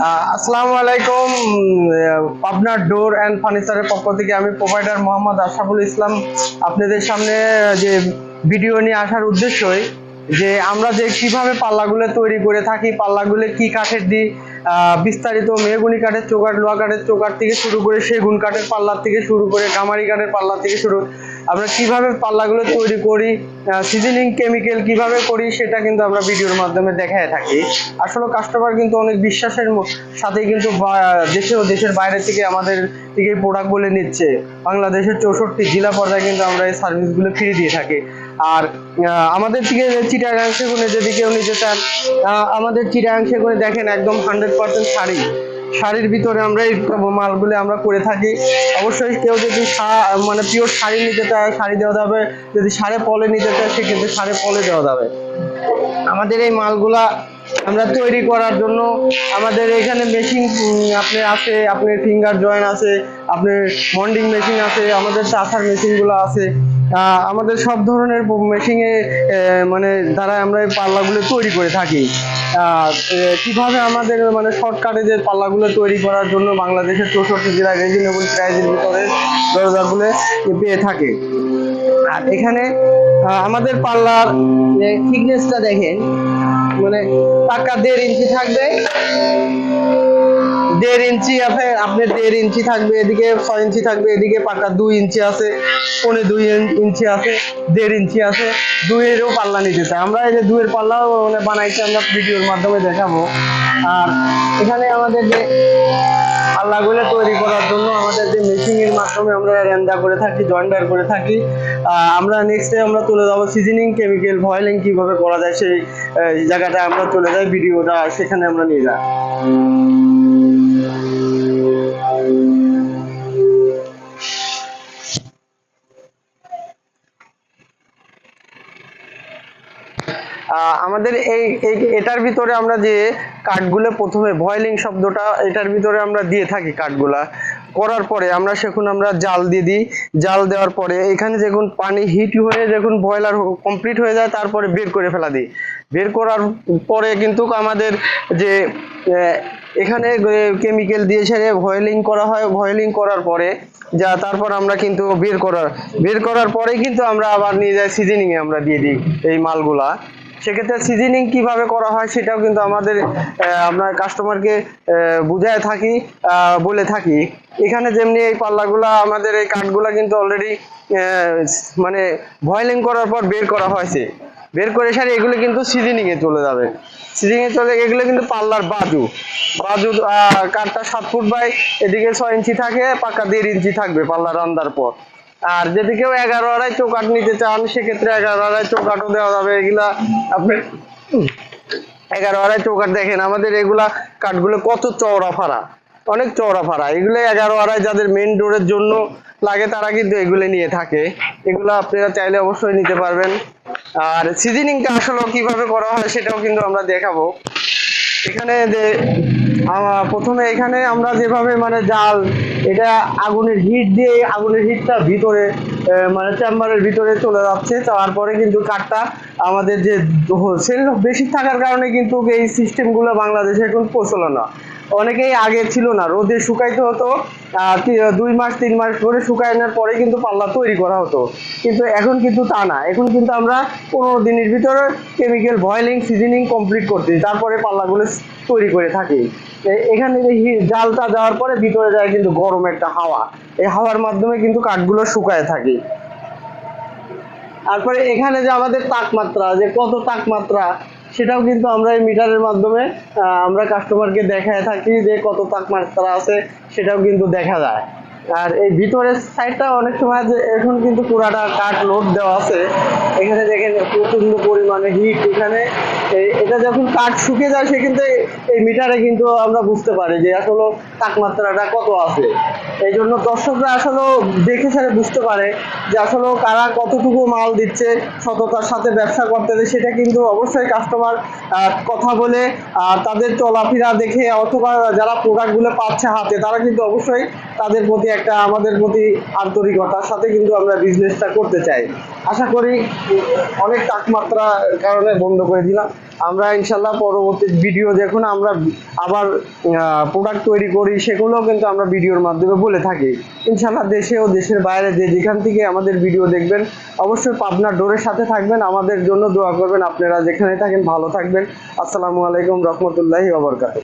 আসসালামু আলাইকুম পাবনার ডোর অ্যান্ড ফার্নিচারের পক্ষ থেকে আমি প্রোভাইডার মোহাম্মদ আশরাফুল ইসলাম। আপনাদের সামনে যে ভিডিও নিয়ে আসার উদ্দেশ্যই যে আমরা যে কীভাবে পাল্লাগুলো তৈরি করে থাকি, পাল্লাগুলো কি কাঠের দিই বিস্তারিত মেহগুনি কাঠের চৌকাঠ, লোহা কাঠের চৌকাঠ থেকে শুরু করে সেগুন কাঠের পাল্লার থেকে শুরু করে গামারি কাঠের পাল্লা থেকে শুরু আমরা কীভাবে পাল্লাগুলো তৈরি করি সিজনিং কেমিক্যাল কীভাবে করি, সেটা কিন্তু আমরা ভিডিওর মাধ্যমে দেখায় থাকি। আসলে কাস্টমার কিন্তু অনেক বিশ্বাসের সাথে কিন্তু দেশে ও দেশের বাইরে থেকে আমাদের থেকে প্রোডাক্ট বলে নিচ্ছে। বাংলাদেশের চৌষট্টি জেলা পর্যায়ে কিন্তু আমরা এই সার্ভিসগুলো ফ্রি দিয়ে থাকি। আর আমাদের থেকে চিটাগাং সেগুনে যদি কেউ নিতে চান আমাদের চিটাগাং সেগুনে দেখেন একদম হান্ড্রেড পার্সেন্ট শাড়ি। শাড়ির ভিতরে আমরা এই মালগুলো আমরা করে থাকি। অবশ্যই কেউ যদি মানে পিওর শাড়ি নিতে চায়, শাড়ি দেওয়া যাবে। যদি সাড়ে পলে নিতে চায়, সেক্ষেত্রে সাড়ে পলে দেওয়া যাবে। আমাদের এই মালগুলা আমরা তৈরি করার জন্য আমাদের এখানে মেশিন আপনার আছে, আপনার ফিঙ্গার জয়েন আছে, আপনার মন্ডিং মেশিন আছে, আমাদের চাষার মেশিনগুলো আছে। আমাদের সব ধরনের মেশিনে মানে দ্বারা আমরা এই পাল্লাগুলো তৈরি করে থাকি। কীভাবে আমাদের মানে শর্টকাটে যে পাল্লাগুলো তৈরি করার জন্য বাংলাদেশের চৌষট্টি জেলায় রিজনেবল প্রাইসের ভিতরে দরজাগুলো পেয়ে থাকে। আর এখানে আমাদের পাল্লার থিকনেসটা দেখেন। মানে পাকা দেড় ইঞ্চি থাকবে। দেড় ইঞ্চি আছে আপনার দেড় ইঞ্চি থাকবে এদিকে, ছয় ইঞ্চি থাকবে এদিকে, পাকা দুই ইঞ্চি আছে, পনে দুই ইঞ্চি আছে, দেড় ইঞ্চি আছে, দুইয়েরও পাল্লা নিতে চাই আমরা এই যে দুইয়ের পাল্লাও মানে বানাইছি, আমরা ভিডিওর মাধ্যমে দেখাবো। আর এখানে আমাদের যে পাল্লাগুলো তৈরি করার জন্য আমাদের যে মেশিং এর মাধ্যমে আমরা রেন্দা করে থাকি, জয়েন্টার করে থাকি আমরা নেক্সটে আমরা তুলে যাব সিজনিং কেমিক্যাল ভয়েলিং কীভাবে করা যায় সেই জায়গাটা আমরা চলে যাই ভিডিওটা সেখানে আমরা নিয়ে যাই। আমাদের এই এটার ভিতরে আমরা যে কাঠগুলো প্রথমে বয়েলিং শব্দটা, এটার ভিতরে আমরা দিয়ে থাকি কাঠগুলা। করার পরে আমরা সেখানে আমরা জাল দিয়ে দিই। জাল দেওয়ার পরে এখানে যখন পানি হিট হয়ে যখন বয়লার কমপ্লিট হয়ে যায়, তারপরে বের করে ফেলা দিই। বের করার পরে কিন্তু আমাদের যে এখানে কেমিক্যাল দিয়ে সেরে ভয়েলিং করা হয় ভয়েলিং করার পরে যা, তারপর আমরা কিন্তু বের করার বের করার পরে কিন্তু আমরা আবার নিয়ে যাই সিজনিং এ আমরা দিয়ে দিই এই মালগুলা। সেক্ষেত্রে সিজনিং কীভাবে করা হয় সেটাও কিন্তু আমাদের আপনার কাস্টমারকে বুঝায় থাকি বলে থাকি। এখানে যেমনি এই পাল্লাগুলা, আমাদের এই কাঠগুলা কিন্তু অলরেডি মানে ভয়েলিং করার পর বের করা হয়েছে। বের করে সারি এগুলো কিন্তু সিজনিংয়ে চলে যাবে। সিজনিং এ চলে, এগুলো কিন্তু পাল্লার বাজু। বাজু কাঠটা সাত ফুট বাই এদিকে ছয় ইঞ্চি থাকে, পাকা দেড় ইঞ্চি থাকবে পাল্লা রান্দার পর। আর যদি কেউ এগারো আড়াই চৌকাট নিতে চান, সেক্ষেত্রে এগারো আড়াই চৌকাটও দেওয়া যাবে। এগুলা আপনি এগারো আড়াই চৌকাট দেখেন, আমাদের এগুলা কাঠগুলো কত চওড়া ফাড়া। অনেক চওড়া ফাড়া। এগুলো এগারো আড়াই যাদের মেন ডোরের জন্য লাগে, তারা কিন্তু এগুলো নিয়ে থাকে। এগুলো আপনারা চাইলে অবশ্যই নিতে পারবেন। আর সিজনিংটা আসলে কীভাবে করা হয়, সেটাও কিন্তু আমরা দেখাবো। এখানে যে প্রথমে এখানে আমরা যেভাবে মানে জাল এটা আগুনের হিট দিয়ে আগুনের হিটটা ভিতরে মানে চেম্বারের ভিতরে চলে যাচ্ছে। তারপরে কিন্তু কাঠটা আমাদের যে সেল বেশি থাকার কারণে কিন্তু এই সিস্টেমগুলো বাংলাদেশে এখন প্রচলন অনেকেই আগে ছিল না, রোদে শুকাইতে হতো দুই মাস, তিন মাস করে শুকানোর পরে কিন্তু পাল্লা তৈরি করা হতো। কিন্তু এখন কিন্তু তা না, এখন কিন্তু আমরা পনেরো দিনের ভিতরে কেমিক্যাল বয়েলিং সিজনিং কমপ্লিট করতেছি তারপরে পাল্লাগুলো তৈরি করে থাকি। এখানে জালটা দেওয়ার পরে ভিতরে যায় কিন্তু গরম একটা হাওয়া। এই হাওয়ার মাধ্যমে কিন্তু কাঠগুলো শুকায় থাকে। তারপরে এখানে যে আমাদের তাপমাত্রা, যে কত তাপমাত্রা সেটাও কিন্তু আমরা এই মিটারের মাধ্যমে আমরা কাস্টমারকে দেখায় থাকি যে কত তাপমাত্রা আছে, সেটাও কিন্তু দেখা যায়। আর এই ভিতরের সাইডটা অনেক সময় যে এখন কিন্তু পুরাটা কাঠ লোড দেওয়া আছে। এখানে দেখেন প্রচণ্ড পরিমাণে হিট এখানে। এটা যখন কাঠ শুকে যায়, সে কিন্তু এই- মিটারে কিন্তু আমরা বুঝতে পারি যে আসলে তাপমাত্রাটা কত আছে। এই জন্য দর্শকরা আসলে দেখে সারে বুঝতে পারে যে আসলে কারা কতটুকু মাল দিচ্ছে, সততার সাথে ব্যবসা করতেছে সেটা কিন্তু অবশ্যই কাস্টমার কথা বলে, আর তাদের চলাফেরা দেখে অথবা যারা প্রোডাক্টগুলো পাচ্ছে হাতে, তারা কিন্তু অবশ্যই তাদের প্রতি একটা, আমাদের প্রতি আন্তরিকতার সাথে কিন্তু আমরা বিজনেসটা করতে চাই। আশা করি অনেক তাপমাত্রার কারণে বন্ধ করে দিলাম। আমরা ইনশাল্লাহ পরবর্তী ভিডিও দেখুন, আমরা আবার প্রোডাক্ট তৈরি করি সেগুলো কিন্তু আমরা ভিডিওর মাধ্যমে বলে থাকি। ইনশাল্লাহ দেশে ও দেশের বাইরে যে যেখান থেকে আমাদের ভিডিও দেখবেন, অবশ্যই পাবনার ডোরের সাথে থাকবেন, আমাদের জন্য দোয়া করবেন, আপনারা যেখানে থাকেন ভালো থাকবেন। আসসালামু আলাইকুম রহমতুল্লাহি ওবরকাত